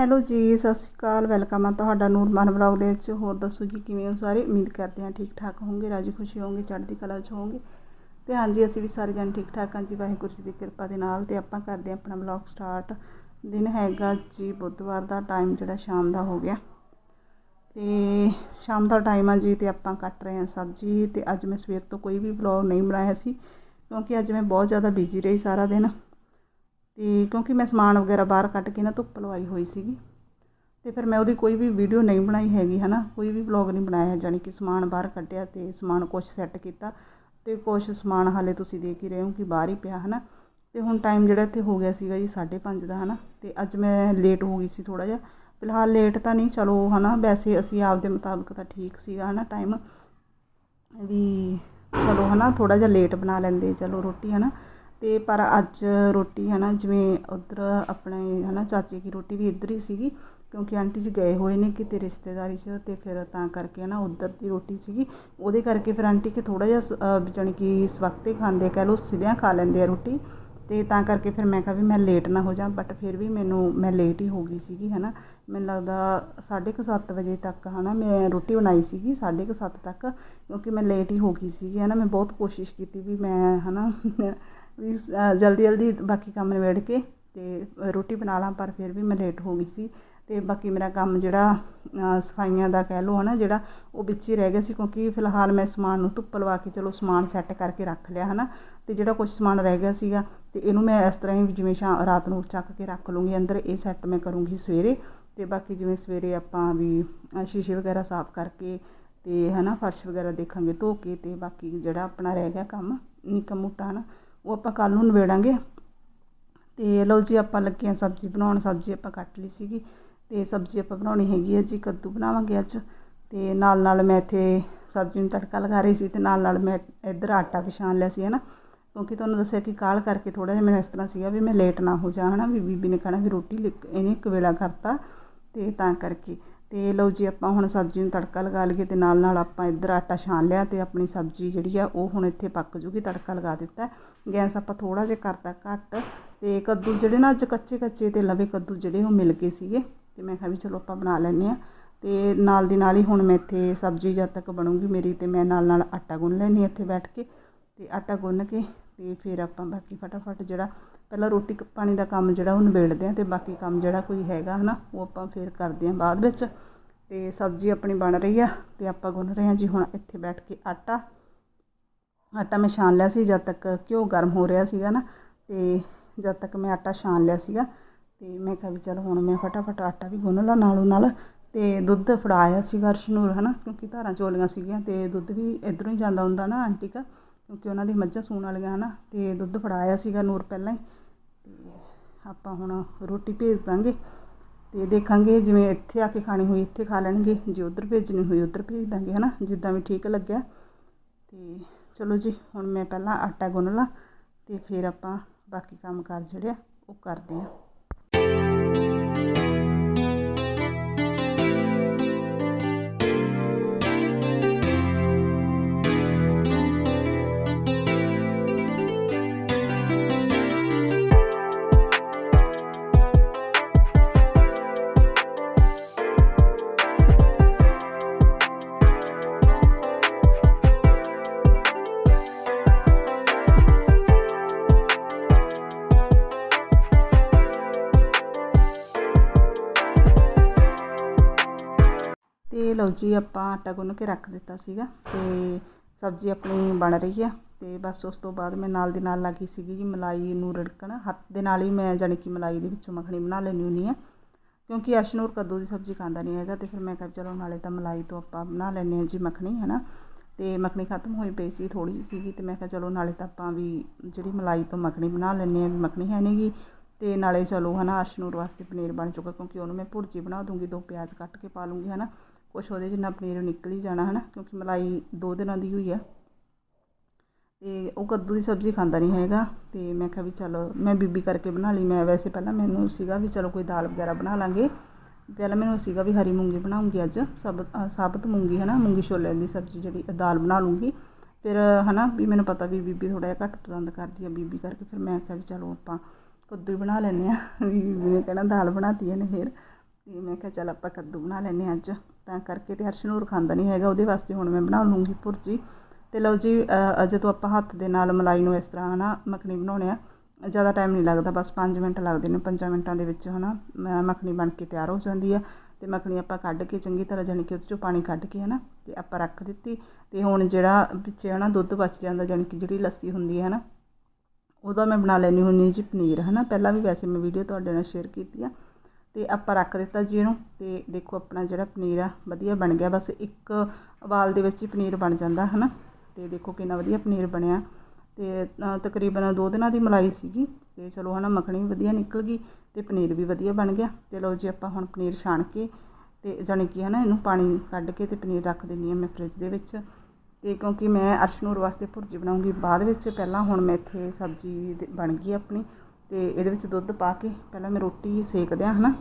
Hello ਜੀ, ਸਤਿ ਸ਼੍ਰੀ ਅਕਾਲ, welcome ਆ ਤੁਹਾਡਾ ਨੂਰਮਾਨ ਵਲੌਗ ਦੇ ਵਿੱਚ। ਹੋਰ ਦੱਸੋ ਜੀ, ਕਿਵੇਂ ਹੋ ਸਾਰੇ? ਉਮੀਦ ਕਰਦੇ ਹਾਂ ਠੀਕ ਠਾਕ ਹੋਵੋਗੇ, ਰਾਜੀ ਖੁਸ਼ੀ ਹੋਵੋਗੇ, ਚੜ੍ਹਦੀ ਕਲਾ 'ਚ ਹੋਵੋਗੇ। ਤੇ ਹਾਂਜੀ, ਅਸੀਂ ਵੀ ਸਾਰੇ ਜਣ ਠੀਕ ਠਾਕ ਹਾਂ ਜੀ, ਵਾਹਿਗੁਰੂ ਜੀ ਦੀ ਕਿਰਪਾ ਦੇ ਨਾਲ। ਤੇ ਆਪਾਂ ਕਰਦੇ ਹਾਂ ਆਪਣਾ ਵਲੌਗ ਸਟਾਰਟ। ਦਿਨ ਹੈਗਾ ਜੀ ਬੁੱਧਵਾਰ ਦਾ ਟਾਈਮ ਜਿਹੜਾ ਸ਼ਾਮ ਦਾ ਹੋ ਗਿਆ। ਤੇ ਸ਼ਾਮ ਦਾ ਟਾਈਮ ਆ ਜੀ, ਤੇ ਆਪਾਂ ਕੱਟ ਰਹੇ ਹਾਂ ਸਬਜ਼ੀ। ਤੇ ਅੱਜ ਮੈਂ ਸਵੇਰ ਤੋਂ ਕੋਈ ਵੀ ਵਲੌਗ ਨਹੀਂ ਬਣਾਇਆ ਸੀ, ਕਿਉਂਕਿ ਅੱਜ ਮੈਂ ਬਹੁਤ ਜ਼ਿਆਦਾ ਬਿਜ਼ੀ ਰਹੀ ਸਾਰਾ ਦਿਨ। ਤੇ ਕਿਉਂਕਿ ਮੈਂ ਸਮਾਨ ਵਗੈਰਾ ਬਾਹਰ ਕੱਢ ਕੇ ਨਾ ਧੁੱਪ ਲਵਾਈ ਹੋਈ ਸੀਗੀ। ਤੇ ਫਿਰ ਮੈਂ ਉਹਦੀ ਕੋਈ ਵੀ ਵੀਡੀਓ ਨਹੀਂ ਬਣਾਈ ਹੈਗੀ, ਹਨਾ? ਕੋਈ ਵੀ ਵਲੌਗ ਨਹੀਂ ਬਣਾਇਆ ਜਾਨੀ ਕਿ ਸਮਾਨ ਬਾਹਰ ਕੱਢਿਆ ਤੇ ਸਮਾਨ ਕੁਝ ਸੈੱਟ ਕੀਤਾ ਤੇ ਕੁਝ ਸਮਾਨ ਹਾਲੇ ਤੁਸੀਂ ਦੇਖ ਹੀ ਰਹੇ ਹੋ ਕਿ ਬਾਹਰ ਹੀ ਪਿਆ, ਹਨਾ? ਤੇ ਹੁਣ ਟਾਈਮ ਜਿਹੜਾ ਇੱਥੇ ਹੋ ਗਿਆ ਸੀਗਾ ਜੀ 5:30 ਦਾ, ਹਨਾ? ਤੇ ਅੱਜ ਮੈਂ ਲੇਟ ਹੋ ਗਈ ਸੀ ਥੋੜਾ ਜਿਹਾ। ਫਿਲਹਾਲ ਲੇਟ ਤਾਂ ਨਹੀਂ, ਚਲੋ, ਹਨਾ? ਵੈਸੇ ਅਸੀਂ ਆਪਦੇ ਮੁਤਾਬਕ ਤਾਂ ਠੀਕ ਸੀਗਾ, ਹਨਾ ਟਾਈਮ ਵੀ ਚਲੋ, ਹਨਾ? ਥੋੜਾ ਜਿਹਾ ਲੇਟ ਬਣਾ ਲੈਂਦੇ, ਚਲੋ, ਰੋਟੀ, ਹਨਾ? ਅਤੇ ਪਰ ਅੱਜ ਰੋਟੀ ਹੈ ਨਾ ਜਿਵੇਂ ਉੱਧਰ ਆਪਣੇ ਹੈ ਨਾ ਚਾਚੇ ਦੀ ਰੋਟੀ ਵੀ ਇੱਧਰ ਹੀ ਸੀਗੀ, ਕਿਉਂਕਿ ਆਂਟੀ ਜੀ ਗਏ ਹੋਏ ਨੇ ਕਿਤੇ ਰਿਸ਼ਤੇਦਾਰੀ 'ਚ ਅਤੇ ਫਿਰ ਤਾਂ ਕਰਕੇ ਨਾ ਉੱਧਰ ਦੀ ਰੋਟੀ ਸੀਗੀ। ਉਹਦੇ ਕਰਕੇ ਫਿਰ ਆਂਟੀ ਕਿ ਥੋੜ੍ਹਾ ਜਿਹਾ ਜਾਣੀ ਕਿ ਸਵਖਤੇ ਖਾਂਦੇ ਕਹਿ ਲਓ ਸਿਵਿਆਂ ਖਾ ਲੈਂਦੇ ਆ ਰੋਟੀ। ਅਤੇ ਤਾਂ ਕਰਕੇ ਫਿਰ ਮੈਂ ਕਿਹਾ ਵੀ ਮੈਂ ਲੇਟ ਨਾ ਹੋ ਜਾ ਬਟ ਫਿਰ ਵੀ ਮੈਨੂੰ, ਮੈਂ ਲੇਟ ਹੀ ਹੋ ਗਈ ਸੀਗੀ ਹੈ ਨਾ ਮੈਨੂੰ ਲੱਗਦਾ 7:30 ਵਜੇ ਤੱਕ ਹੈ ਨਾ ਮੈਂ ਰੋਟੀ ਬਣਾਈ ਸੀਗੀ 7:30 ਤੱਕ, ਕਿਉਂਕਿ ਮੈਂ ਲੇਟ ਹੀ ਹੋ ਗਈ ਸੀਗੀ ਹੈ ਨਾ ਮੈਂ ਬਹੁਤ ਕੋਸ਼ਿਸ਼ ਕੀਤੀ ਵੀ ਮੈਂ ਹੈ ਨਾ ਵੀ ਜਲਦੀ ਜਲਦੀ ਬਾਕੀ ਕੰਮ ਨਿਬੇੜ ਕੇ ਅਤੇ ਰੋਟੀ ਬਣਾ ਲਾਂ, ਪਰ ਫਿਰ ਵੀ ਮੈਂ ਲੇਟ ਹੋ ਗਈ ਸੀ। ਅਤੇ ਬਾਕੀ ਮੇਰਾ ਕੰਮ ਜਿਹੜਾ ਸਫਾਈਆਂ ਦਾ ਕਹਿ ਲਓ ਨਾ ਜਿਹੜਾ ਉਹ ਵਿੱਚ ਹੀ ਰਹਿ ਗਿਆ ਸੀ, ਕਿਉਂਕਿ ਫਿਲਹਾਲ ਮੈਂ ਸਮਾਨ ਨੂੰ ਧੁੱਪ ਲਵਾ ਕੇ ਚਲੋ ਸਮਾਨ ਸੈੱਟ ਕਰਕੇ ਰੱਖ ਲਿਆ ਹੈ ਨਾ ਅਤੇ ਜਿਹੜਾ ਕੁਝ ਸਮਾਨ ਰਹਿ ਗਿਆ ਸੀਗਾ ਅਤੇ ਇਹਨੂੰ ਮੈਂ ਇਸ ਤਰ੍ਹਾਂ ਹੀ ਜਿਵੇਂ ਸ਼ਾ ਰਾਤ ਨੂੰ ਚੱਕ ਕੇ ਰੱਖ ਲੂੰਗੀ, ਅੰਦਰ ਇਹ ਸੈੱਟ ਮੈਂ ਕਰੂੰਗੀ ਸਵੇਰੇ। ਅਤੇ ਬਾਕੀ ਜਿਵੇਂ ਸਵੇਰੇ ਆਪਾਂ ਵੀ ਸ਼ੀਸ਼ੇ ਵਗੈਰਾ ਸਾਫ਼ ਕਰਕੇ ਅਤੇ ਹੈ ਨਾ ਫਰਸ਼ ਵਗੈਰਾ ਦੇਖਾਂਗੇ ਧੋ ਕੇ ਅਤੇ ਬਾਕੀ ਜਿਹੜਾ ਆਪਣਾ ਰਹਿ ਗਿਆ ਕੰਮ, ਨਿੱਕਾ ਮੋਟਾ ਹੈ ਨਾ ਉਹ ਆਪਾਂ ਕੱਲ ਨੂੰ ਨਵੇੜਾਂਗੇ ਤੇ ਲਓ ਜੀ, ਆਪਾਂ ਲੱਗੇ ਆ ਸਬਜ਼ੀ ਬਣਾਉਣ। ਸਬਜ਼ੀ ਆਪਾਂ ਕੱਟ ਲਈ ਸੀਗੀ। ਤੇ ਸਬਜ਼ੀ ਆਪਾਂ ਬਣਾਉਣੀ ਹੈਗੀ ਹੈ ਜੀ, ਕੱਦੂ ਬਣਾਵਾਂਗੇ ਅੱਜ। ਤੇ ਨਾਲ ਨਾਲ ਮੈਂ ਇੱਥੇ ਸਬਜ਼ੀ ਨੂੰ ਤੜਕਾ ਲਗਾ ਰਹੀ ਸੀ ਤੇ ਨਾਲ ਨਾਲ ਮੈਂ ਇੱਧਰ ਆਟਾ ਵਿਛਾਣ ਲਿਆ ਸੀ ਹਨਾ ਕਿਉਂਕਿ ਤੁਹਾਨੂੰ ਦੱਸਿਆ ਕਿ ਕਾਲ ਕਰਕੇ ਥੋੜਾ ਜਿਹਾ ਮੈਨੂੰ ਇਸ ਤਰ੍ਹਾਂ ਸੀਗਾ ਵੀ ਮੈਂ ਲੇਟ ਨਾ ਹੋ ਜਾ ਹਨਾ ਵੀ ਬੀਬੀ ਨੇ ਕਹਿਣਾ ਵੀ ਰੋਟੀ ਇਹਨੇ ਇੱਕ ਵੇਲਾ ਕਰਤਾ ਤੇ ਤਾਂ ਕਰਕੇ। ਅਤੇ ਲਓ ਜੀ ਆਪਾਂ ਹੁਣ ਸਬਜ਼ੀ ਨੂੰ ਤੜਕਾ ਲਗਾ ਲਈਏ ਅਤੇ ਨਾਲ ਨਾਲ ਆਪਾਂ ਇੱਧਰ ਆਟਾ ਛਾਣ ਲਿਆ ਅਤੇ ਆਪਣੀ ਸਬਜ਼ੀ ਜਿਹੜੀ ਆ ਉਹ ਹੁਣ ਇੱਥੇ ਪੱਕ ਜੂਗੀ, ਤੜਕਾ ਲਗਾ ਦਿੱਤਾ। ਗੈਸ ਆਪਾਂ ਥੋੜਾ ਜਿਹਾ ਕਰਤਾ ਘੱਟ ਅਤੇ ਕੱਦੂ ਜਿਹੜੇ ਨਾ ਅੱਜ ਕੱਚੇ ਕੱਚੇ ਤੇ ਲਵੇ ਕੱਦੂ ਜਿਹੜੇ ਉਹ ਮਿਲ ਗਏ ਸੀਗੇ ਅਤੇ ਮੈਂ ਕਿਹਾ ਵੀ ਚਲੋ ਆਪਾਂ ਬਣਾ ਲੈਂਦੇ ਆ ਅਤੇ ਨਾਲ ਦੀ ਨਾਲ ਹੀ ਹੁਣ ਮੈਂ ਇੱਥੇ ਸਬਜ਼ੀ ਜਦ ਤੱਕ ਬਣੂਗੀ ਮੇਰੀ ਅਤੇ ਮੈਂ ਨਾਲ ਨਾਲ ਆਟਾ ਗੁੰਨ ਲੈਣੀ ਇੱਥੇ ਬੈਠ ਕੇ ਅਤੇ ਆਟਾ ਗੁੰਨ ਕੇ ਤੇ ਫਿਰ ਆਪਾਂ ਬਾਕੀ ਫਟਾਫਟ ਜਿਹੜਾ ਪਹਿਲਾਂ ਰੋਟੀ ਪਾਣੀ ਦਾ ਕੰਮ ਜਿਹੜਾ ਉਹ ਨਿਬੇੜਦੇ ਆ ਤੇ ਬਾਕੀ ਕੰਮ ਜਿਹੜਾ ਕੋਈ ਹੈਗਾ ਹਨਾ, ਉਹ ਆਪਾਂ ਫਿਰ ਕਰਦੇ ਆ ਬਾਅਦ ਵਿੱਚ। ਤੇ ਸਬਜ਼ੀ ਆਪਣੀ ਬਣ ਰਹੀ ਆ ਤੇ ਆਪਾਂ ਗੁੰਨ ਰਹੇ ਆ ਜੀ ਹੁਣ ਇੱਥੇ ਬੈਠ ਕੇ ਆਟਾ। ਆਟਾ ਮੈਂ ਛਾਣ ਲਿਆ ਸੀ ਜਦ ਤੱਕ ਘਿਓ ਗਰਮ ਹੋ ਰਿਹਾ ਸੀਗਾ ਨਾ, ਤੇ ਜਦ ਤੱਕ ਮੈਂ ਆਟਾ ਛਾਣ ਲਿਆ ਸੀਗਾ, ਤੇ ਮੈਂ ਕਿਹਾ ਵੀ ਚਲ ਹੁਣ ਮੈਂ ਫਟਾਫਟ ਆਟਾ ਵੀ ਗੁੰਨ ਲਾ ਨਾਲੋਂ ਨਾਲ। ਤੇ ਦੁੱਧ ਫੜਾਇਆ ਸੀ ਗਰਸ਼ਨੂਰ ਹਨਾ, ਕਿਉਂਕਿ ਧਾਰਾਂ ਚੋਲੀਆਂ ਸੀਗੀਆਂ ਤੇ ਦੁੱਧ ਵੀ ਇਧਰੋਂ ਹੀ ਜਾਂਦਾ ਹੁੰਦਾ ਨਾ ਆਂਟੀ ਕਾ। ਕਿਉਂਕਿ ਉਹਨਾਂ ਦੀ ਮੱਝਾਂ ਸੂਣ ਵਾਲੀਆਂ ਹਨਾ, ਤੇ ਦੁੱਧ ਫੜਾਇਆ ਸੀਗਾ ਨੂਰ ਪਹਿਲਾਂ ਹੀ। ਤੇ ਆਪਾਂ ਹੁਣ ਰੋਟੀ ਭੇਜ ਦਾਂਗੇ ਤੇ ਦੇਖਾਂਗੇ ਜਿਵੇਂ ਇੱਥੇ ਆ ਕੇ ਖਾਣੀ ਹੋਈ, ਇੱਥੇ ਖਾ ਲੈਣਗੇ, ਜੇ ਉਧਰ ਭੇਜਣੀ ਹੋਈ ਉਧਰ ਭੇਜ ਦਾਂਗੇ ਹਨਾ, ਜਿੱਦਾਂ ਵੀ ਠੀਕ ਲੱਗਿਆ। ਤੇ ਚਲੋ ਜੀ, ਹੁਣ ਮੈਂ ਪਹਿਲਾਂ ਆਟਾ ਗੁੰਨ ਲਾਂ ਤੇ ਫਿਰ ਆਪਾਂ ਬਾਕੀ ਕੰਮ ਕਰ ਜਿਹੜੇ ਆ, ਉਹ ਕਰਦੇ ਆ ਲਓ ਜੀ, ਆਪਾਂ ਆਟਾ ਗੁੰਨ ਕੇ ਰੱਖ ਦਿੱਤਾ ਸੀਗਾ ਤੇ ਸਬਜ਼ੀ ਆਪਣੀ ਬਣ ਰਹੀ ਆ ਤੇ ਬਸ ਉਸ ਤੋਂ ਬਾਅਦ ਮੈਂ ਨਾਲ ਦੀ ਨਾਲ ਲੱਗੀ ਸੀਗੀ ਜੀ ਮਲਾਈ ਨੂੰ ਰੜਕਣ। ਹੱਥ ਦੇ ਨਾਲ ਹੀ ਮੈਂ ਜਾਨੀ ਕਿ ਮਲਾਈ ਦੇ ਵਿੱਚੋਂ ਮੱਖਣੀ ਬਣਾ ਲੈਣੀ ਹੁੰਦੀ ਆ। ਕਿਉਂਕਿ ਅਰਸ਼ਨੂਰ ਕੱਦੂ ਦੀ ਸਬਜ਼ੀ ਖਾਂਦਾ ਨਹੀਂ ਹੈਗਾ ਤੇ ਫਿਰ ਮੈਂ ਕਿਹਾ ਚਲੋ ਨਾਲੇ ਤਾਂ ਮਲਾਈ ਤੋਂ ਆਪਾਂ ਬਣਾ ਲੈਣੇ ਆ ਜੀ ਮੱਖਣੀ, ਹਨਾ। ਤੇ ਮੱਖਣੀ ਖਤਮ ਹੋਈ ਪਈ ਸੀ ਥੋੜੀ ਜਿਹੀ ਸੀਗੀ ਤੇ ਮੈਂ ਕਿਹਾ ਚਲੋ ਨਾਲੇ ਤਾਂ ਆਪਾਂ ਵੀ ਜਿਹੜੀ ਮਲਾਈ ਤੋਂ ਮੱਖਣੀ ਬਣਾ ਲੈਣੇ ਆ ਵੀ ਮੱਖਣੀ ਹੈ ਨਹੀਂਗੀ ਤੇ ਨਾਲੇ ਚਲੋ, ਹਨਾ, ਅਸ਼ਨੂਰ ਵਾਸਤੇ ਪਨੀਰ ਬਣ ਚੁੱਕਾ ਕਿਉਂਕਿ ਉਹਨੂੰ ਮੈਂ ਭੁਰਜੀ ਬਣਾ ਦੂੰਗੀ, ਦੋ ਪਿਆਜ਼ ਕੱਟ ਕੇ ਪਾ ਲੂੰਗੀ, ਹਨਾ। ਕੁਛ ਉਹਦੇ ਜਿੰਨਾ ਪਨੀਰ ਨਿਕਲ ਹੀ ਜਾਣਾ ਹੈ ਨਾ ਕਿਉਂਕਿ ਮਲਾਈ ਦੋ ਦਿਨਾਂ ਦੀ ਹੋਈ ਆ। ਤੇ ਉਹ ਕੱਦੂ ਦੀ ਸਬਜ਼ੀ ਖਾਂਦਾ ਨਹੀਂ ਹੈਗਾ, ਤੇ ਮੈਂ ਕਿਹਾ ਵੀ ਚਲੋ ਮੈਂ ਬੀਬੀ ਕਰਕੇ ਬਣਾ ਲਈ, ਮੈਂ ਵੈਸੇ ਪਹਿਲਾਂ ਮੈਨੂੰ ਸੀਗਾ ਵੀ ਚਲੋ ਕੋਈ ਦਾਲ ਵਗੈਰਾ ਬਣਾ ਲਾਂਗੇ। ਪਹਿਲਾਂ ਮੈਨੂੰ ਸੀਗਾ ਵੀ ਹਰੀ ਮੂੰਗੀ ਬਣਾਉਂਗੀ ਅੱਜ, ਸਬ ਸਾਬਤ ਮੂੰਗੀ ਹੈ ਨਾ ਮੂੰਗੀ ਛੋਲਿਆਂ ਦੀ ਸਬਜ਼ੀ ਜਿਹੜੀ ਦਾਲ ਬਣਾ ਲੂੰਗੀ। ਫਿਰ ਹੈ ਨਾ ਵੀ ਮੈਨੂੰ ਪਤਾ ਵੀ ਬੀਬੀ ਥੋੜਾ ਜਿਹਾ ਘੱਟ ਪਸੰਦ ਕਰਦੀ ਆ ਬੀਬੀ ਕਰਕੇ, ਫਿਰ ਮੈਂ ਕਿਹਾ ਵੀ ਚਲੋ ਆਪਾਂ ਕੱਦੂ ਹੀ ਬਣਾ ਲੈਂਦੇ ਆ ਵੀ ਬੀਬੀ ਨੇ ਕਹਿਣਾ ਦਾਲ ਬਣਾਤੀ ਇਹਨੇ ਫਿਰ, ਤੇ ਮੈਂ ਕਿਹਾ ਚੱਲ ਆਪਾਂ ਕੱਦੂ ਬਣਾ ਲੈਂਦੇ ਹਾਂ ਅੱਜ। ਤਾਂ ਕਰਕੇ ਤੇ ਹਰਸ਼ਨੂਰ ਖਾਂਦਾ ਨਹੀਂ ਹੈਗਾ, ਉਹਦੇ ਵਾਸਤੇ ਹੁਣ ਮੈਂ ਬਣਾ ਲੂੰਗੀ ਭੁਰਜੀ ਤੇ ਲਓ ਜੀ ਜਦੋਂ ਆਪਾਂ ਹੱਥ ਦੇ ਨਾਲ ਮਲਾਈ ਨੂੰ ਇਸ ਤਰ੍ਹਾਂ ਹਨਾ, ਮੱਖਣੀ ਬਣਾਉਣੇ ਆ। ਜ਼ਿਆਦਾ ਟਾਈਮ ਨਹੀਂ ਲੱਗਦਾ, ਬਸ 5 ਮਿੰਟ ਲੱਗਦੇ ਨੇ 5 ਮਿੰਟਾਂ ਦੇ ਵਿੱਚ ਹਨਾ, ਮ- ਮੱਖਣੀ ਬਣ ਕੇ ਤਿਆਰ ਹੋ ਜਾਂਦੀ ਆ। ਤੇ ਮੱਖਣੀ ਆਪਾਂ ਕੱਢ ਕੇ ਚੰਗੀ ਤਰ੍ਹਾਂ, ਜਾਣੀ ਕਿ ਉਹਦੇ ਚੋਂ ਪਾਣੀ ਕੱਢ ਕੇ ਹਨਾ, ਤੇ ਆਪਾਂ ਰੱਖ ਦਿੱਤੀ। ਤੇ ਹੁਣ ਜਿਹੜਾ ਵਿੱਚ ਹਨਾ, ਦੁੱਧ ਬਚ ਜਾਂਦਾ, ਜਾਣੀ ਕਿ ਜਿਹੜੀ ਲੱਸੀ ਹੁੰਦੀ ਹੈ ਹਨਾ, ਉਹਦਾ ਮੈਂ ਬਣਾ ਲੈਣੀ ਹੁੰਦੀ ਜੀ ਪਨੀਰ ਹਨਾ। ਪਹਿਲਾਂ ਵੀ ਵੈਸੇ ਮੈਂ ਵੀਡੀਓ ਤੁਹਾਡੇ ਨਾਲ ਸ਼ੇਅਰ ਕੀਤੀ ਆ। ਤੇ ਆਪਾਂ ਰੱਖ ਦਿੱਤਾ ਜੀ ਇਹਨੂੰ ਤੇ ਦੇਖੋ ਆਪਣਾ ਜਿਹੜਾ ਪਨੀਰ ਆ, ਵਧੀਆ ਬਣ ਗਿਆ। ਬਸ ਇੱਕ ਉਬਾਲ ਦੇ ਵਿੱਚ ਹੀ ਪਨੀਰ ਬਣ ਜਾਂਦਾ, ਹਨਾ? ਤੇ ਦੇਖੋ ਕਿੰਨਾ ਵਧੀਆ ਪਨੀਰ ਬਣਿਆ। ਤੇ ਤਕਰੀਬਨ ਦੋ ਦਿਨਾਂ ਦੀ ਮਲਾਈ ਸੀਗੀ। ਤੇ ਚਲੋ, ਹਨਾ, ਮੱਖਣੀ ਵੀ ਵਧੀਆ ਨਿਕਲ ਗਈ ਤੇ ਪਨੀਰ ਵੀ ਵਧੀਆ ਬਣ ਗਿਆ। ਤੇ ਲਓ ਜੀ, ਆਪਾਂ ਹੁਣ ਪਨੀਰ ਛਾਣ ਕੇ ਤੇ ਜਾਣੀ ਕਿ, ਹਨਾ, ਇਹਨੂੰ ਪਾਣੀ ਕੱਢ ਕੇ ਤੇ ਪਨੀਰ ਰੱਖ ਦਿੰਦੀ ਹਾਂ ਮੈਂ ਫ੍ਰਿਜ ਦੇ ਵਿੱਚ। ਤੇ ਕਿਉਂਕਿ ਮੈਂ ਅਰਸ਼ਨੂਰ ਵਾਸਤੇ ਭੁਰਜੀ ਬਣਾਉਂਗੀ ਬਾਅਦ ਵਿੱਚ। ਪਹਿਲਾਂ ਹੁਣ ਮੈਂ ਇੱਥੇ ਸਬਜ਼ੀ ਬਣ ਗਈ ਆਪਣੀ। ਤੇ ਇਹਦੇ ਵਿੱਚ ਦੁੱਧ ਪਾ ਕੇ ਪਹਿਲਾਂ ਮੈਂ ਰੋਟੀ ਸੇਕ ਦਿਆਂ ਹਨਾ?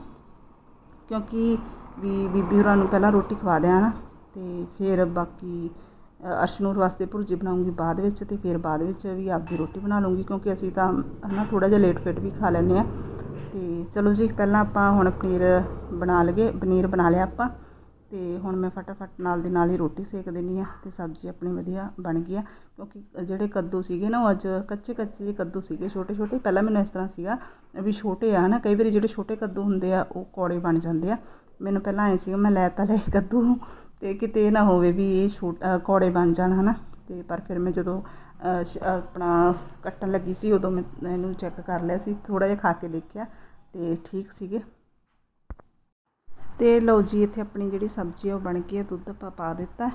ਕਿਉਂਕਿ ਵੀ ਬੀਬੀ ਹੋਰਾਂ ਨੂੰ ਪਹਿਲਾਂ ਰੋਟੀ ਖਵਾ ਦਿਆਂ ਨਾ ਤੇ ਫਿਰ ਬਾਕੀ ਅ, ਅਰਸ਼ਨੂਰ ਵਾਸਤੇ ਭੁਰਜੀ ਬਣਾਉਂਗੀ ਬਾਅਦ ਵਿੱਚ ਤੇ ਫਿਰ ਬਾਅਦ ਵਿੱਚ ਵੀ ਆਪਦੀ ਰੋਟੀ ਬਣਾ ਲੂੰਗੀ ਕਿਉਂਕਿ ਅਸੀਂ ਤਾਂ ਹਨਾ ਥੋੜਾ ਜਿਹਾ ਲੇਟ ਫੇਟ ਵੀ ਖਾ ਲੈਂਦੇ ਆ ਤੇ ਚਲੋ ਜੀ ਪਹਿਲਾਂ ਆਪਾਂ ਹੁਣ ਪਨੀਰ ਬਣਾ ਲਈਏ ਪਨੀਰ ਬਣਾ ਲਿਆ ਆਪਾਂ। ਅਤੇ ਹੁਣ ਮੈਂ ਫਟਾਫਟ ਨਾਲ ਦੀ ਨਾਲ ਹੀ ਰੋਟੀ ਸੇਕ ਦਿੰਦੀ ਆ ਅਤੇ ਸਬਜ਼ੀ ਆਪਣੀ ਵਧੀਆ ਬਣ ਗਈ ਆ। ਕਿਉਂਕਿ ਜਿਹੜੇ ਕੱਦੂ ਸੀਗੇ ਨਾ, ਉਹ ਅੱਜ ਕੱਚੇ ਕੱਚੇ ਜਿਹੇ ਕੱਦੂ ਸੀਗੇ, ਛੋਟੇ ਛੋਟੇ। ਪਹਿਲਾਂ ਮੈਨੂੰ ਇਸ ਤਰ੍ਹਾਂ ਸੀਗਾ ਵੀ ਛੋਟੇ ਆ ਨਾ ਕਈ ਵਾਰੀ ਜਿਹੜੇ ਛੋਟੇ ਕੱਦੂ ਹੁੰਦੇ ਆ, ਉਹ ਕੌੜੇ ਬਣ ਜਾਂਦੇ ਆ। ਮੈਨੂੰ ਪਹਿਲਾਂ ਐ ਸੀਗਾ, ਮੈਂ ਲੈ ਤਾਂ ਲੈ ਕੱਦੂ ਤੇ ਕਿਤੇ ਇਹ ਨਾ ਹੋਵੇ ਵੀ ਇਹ ਛੋਟਾ ਕੌੜੇ ਬਣ ਜਾਣ, ਹਨਾ। ਤੇ ਪਰ ਫਿਰ ਮੈਂ ਜਦੋਂ ਸ਼- ਆਪਣਾ ਕੱਟਣ ਲੱਗੀ ਸੀ, ਉਦੋਂ ਮੈਂ ਇਹਨੂੰ ਚੈੱਕ ਕਰ ਲਿਆ ਸੀ ਥੋੜਾ ਜਿਹਾ ਖਾ ਕੇ ਦੇਖਿਆ ਤੇ ਠੀਕ ਸੀਗੇ। ਤੇ ਲਓ ਜੀ ਇੱਥੇ ਆਪਣੀ ਜਿਹੜੀ ਸਬਜ਼ੀ ਆ ਉਹ ਬਣ ਗਈ ਹੈ ਦੁੱਧ ਆਪਾਂ ਪਾ ਦਿੱਤਾ। ਹੈ।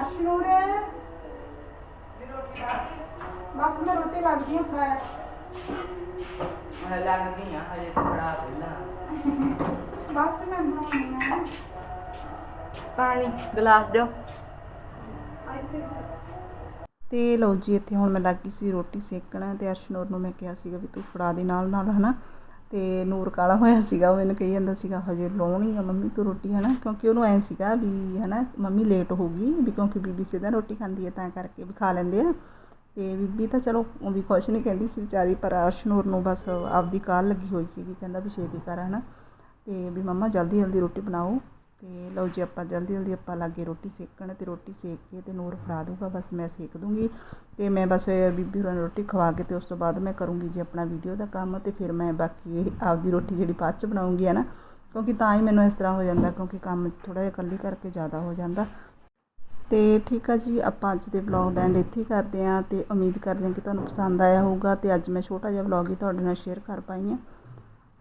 ਅਸ਼ਨੂਰ ਬਸ ਮੈਂ ਰੋਟੀ ਲੱਗਦੀ ਹਾਂ। ਫਰਾਇਆ ਮੈਂ ਲੱਗਦੀ ਆ ਹਜੇ ਤਾਂ ਪਹਿਲਾਂ ਬਸ ਮੈਂ ਬਣਾਉਣੀ ਆ ਪਾਣੀ, ਗਲਾਸ ਦਿਓ। ਤੇ ਲਓ ਜੀ, ਇੱਥੇ ਹੁਣ ਮੈਂ ਲੱਗੀ ਸੀ ਰੋਟੀ ਸੇਕਣ ਤੇ ਅਰਸ਼ਨੂਰ ਨੂੰ ਮੈਂ ਕਿਹਾ ਸੀਗਾ ਵੀ ਤੂੰ ਫੜਾ ਦੇ ਨਾਲ ਨਾਲ ਹਨਾ? ਤੇ ਨੂਰ ਕਾਲਾ ਹੋਇਆ ਸੀਗਾ, ਉਹ ਮੈਨੂੰ ਕਹੀ ਜਾਂਦਾ ਸੀਗਾ, ਹਜੇ ਲਾਉਣੀ ਆ ਮੰਮੀ ਤੂੰ ਰੋਟੀ, ਹਨਾ? ਕਿਉਂਕਿ ਉਹਨੂੰ ਐ ਸੀਗਾ ਵੀ, ਹਨਾ, ਮੰਮੀ ਲੇਟ ਹੋ ਗਈ, ਵੀ ਕਿਉਂਕਿ ਬੀਬੀ ਸਿੱਧਾ ਰੋਟੀ ਖਾਂਦੀ ਹੈ ਤਾਂ ਕਰਕੇ ਵੀ ਖਾ ਲੈਂਦੇ ਆ। ਤੇ ਬੀਬੀ ਤਾਂ ਚਲੋ, ਉਹ ਵੀ ਖੁਸ਼ ਨਹੀਂ ਕਹਿੰਦੀ ਸੀ ਵਿਚਾਰੀ, ਪਰ ਅਰਸ਼ਨੂਰ ਨੂੰ ਬਸ ਆਪਦੀ ਕਾਲ ਲੱਗੀ ਹੋਈ ਸੀਗੀ, ਕਹਿੰਦਾ ਵੀ ਛੇਤੀ ਕਰ, ਹਨਾ? ਤੇ ਵੀ ਮੰਮਾ ਜਲਦੀ ਜਲਦੀ ਰੋਟੀ ਬਣਾਓ। ਤੇ ਲਓ ਜੀ ਆਪਾਂ ਜਲਦੀ ਜਲਦੀ ਆਪਾਂ ਲਾਗੇ ਰੋਟੀ ਸੇਕਣ ਤੇ ਰੋਟੀ ਸੇਕ ਕੇ ਤੇ ਨੂਰ ਫੜਾ ਦੂਗਾ ਬਸ ਮੈਂ ਸੇਕ ਦੂੰਗੀ ਤੇ ਮੈਂ ਬਸ ਬੀਬੀ ਹੋਰਾਂ ਨੂੰ ਰੋਟੀ ਖਵਾ ਕੇ ਤੇ ਉਸ ਤੋਂ ਬਾਅਦ ਮੈਂ ਕਰੂੰਗੀ ਜੀ ਆਪਣਾ ਵੀਡੀਓ ਦਾ ਕੰਮ ਤੇ ਫਿਰ ਮੈਂ ਬਾਕੀ ਆਪਦੀ ਰੋਟੀ ਜਿਹੜੀ ਬਾਅਦ ਚ ਬਣਾਉਂਗੀ ਹੈ ਨਾ, ਕਿਉਂਕਿ ਤਾਂ ਹੀ ਮੈਨੂੰ ਇਸ ਤਰ੍ਹਾਂ ਹੋ ਜਾਂਦਾ ਕਿਉਂਕਿ ਕੰਮ ਥੋੜਾ ਜਿਹਾ ਇਕੱਲੀ ਕਰਕੇ ਜ਼ਿਆਦਾ ਹੋ ਜਾਂਦਾ। ਤੇ ਠੀਕ ਆ ਜੀ, ਆਪਾਂ ਅੱਜ ਦੇ ਵਲੌਗ ਦਾ ਐਂਡ ਇੱਥੇ ਹੀ ਕਰਦੇ ਆਂ ਤੇ ਉਮੀਦ ਕਰਦੇ ਆਂ ਕਿ ਤੁਹਾਨੂੰ ਪਸੰਦ ਆਇਆ ਹੋਊਗਾ ਤੇ ਅੱਜ ਮੈਂ ਛੋਟਾ ਜਿਹਾ ਵਲੌਗ ਹੀ ਤੁਹਾਡੇ ਨਾਲ ਸ਼ੇਅਰ ਕਰ ਪਾਈ ਹਾਂ।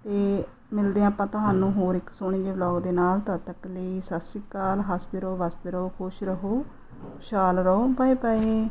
ਅਤੇ ਮਿਲਦੇ ਹਾਂ ਆਪਾਂ ਤੁਹਾਨੂੰ ਹੋਰ ਇੱਕ ਸੋਹਣੇ ਜਿਹੇ ਵਲੌਗ ਦੇ ਨਾਲ। ਤਦ ਤੱਕ ਲਈ ਸਤਿ ਸ਼੍ਰੀ ਅਕਾਲ। ਹੱਸਦੇ ਰਹੋ, ਵਸਦੇ ਰਹੋ, ਖੁਸ਼ ਰਹੋ, ਖੁਸ਼ਹਾਲ ਰਹੋ। Bye bye